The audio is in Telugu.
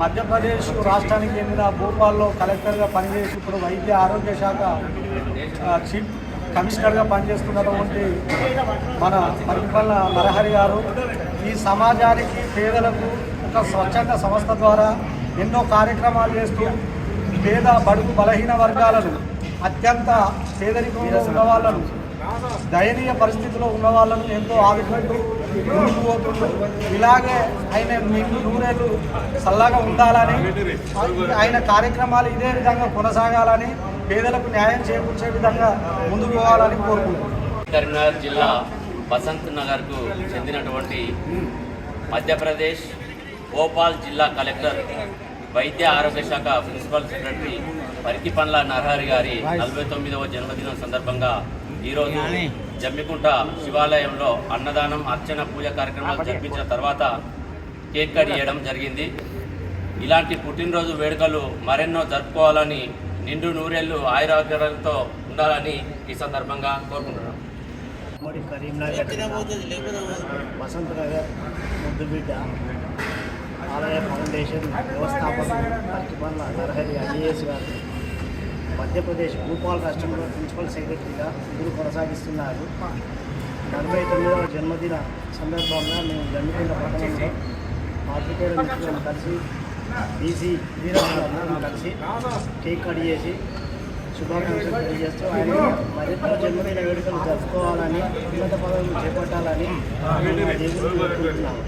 మధ్యప్రదేశ్ రాష్ట్రానికి చెందిన భోపాల్లో కలెక్టర్గా పనిచేసి ఇప్పుడు వైద్య ఆరోగ్య శాఖ చీఫ్ కమిషనర్గా పనిచేస్తున్నటువంటి మన పరిపాలన నరహరి గారు ఈ సమాజానికి పేదలకు ఒక స్వచ్ఛంద సంస్థ ద్వారా ఎన్నో కార్యక్రమాలు చేస్తూ పేద బడుగు బలహీన వర్గాలను అత్యంత పేదరికంలో ఉన్న వాళ్ళను దయనీయ పరిస్థితిలో ఉన్న వాళ్ళను ఎంతో ఆదుకుంటూ ముందుకు పోతుంటూ ఇలాగే ఆయన మీకు నూరేళ్ళు చల్లగా ఉండాలని ఆయన కార్యక్రమాలు ఇదే విధంగా కొనసాగాలని పేదలకు న్యాయం చేకూర్చే విధంగా ముందుకు పోవాలని కోరుకుంటున్నాను కరీంనగర్ జిల్లా వసంత్ నగర్కు చెందినటువంటి మధ్యప్రదేశ్ భోపాల్ జిల్లా కలెక్టర్ వైద్య ఆరోగ్య శాఖ ప్రిన్సిపల్ సెక్రటరీ పరికి పండ్ల నరహరి గారి నలభై తొమ్మిదవ జన్మదినం సందర్భంగా ఈరోజు జమ్మికుంట శివాలయంలో అన్నదానం అర్చన పూజ కార్యక్రమాలు జరిపించిన తర్వాత కేక్ కట్ చేయడం జరిగింది. ఇలాంటి పుట్టినరోజు వేడుకలు మరెన్నో జరుపుకోవాలని నిండు నూరేళ్ళు ఆయురాగ్యాలతో ఉండాలని ఈ సందర్భంగా కోరుకుంటున్నాం. వసంత్ నగర్ ముద్దుబిడ్డ ఆలయ ఫౌండేషన్ వ్యవస్థాపకులు పట్టిపల్ల నరహరి ఐఏఎస్ గారు. మధ్యప్రదేశ్ భూపాల్ రాష్ట్రంలో ప్రిన్సిపల్ సెక్రటరీగా విధులు కొనసాగిస్తున్నారు. నలభై తొమ్మిదవ జన్మదిన సందర్భంగా మేము జమ్మికొండ పట్టణంలో పాత్రికేయుల మిత్రులను కలిసి బీసీ వీరభద్రాలను కలిసి కేక్ కట్ చేసి శుభాకాంక్షలు తెలియజేస్తూ ఆయన మరెన్నో జన్మదిన వేడుకలు జరుపుకోవాలని ఉన్నత పదవులు చేపట్టాలని దేవుడు కోరుకుంటున్నాము.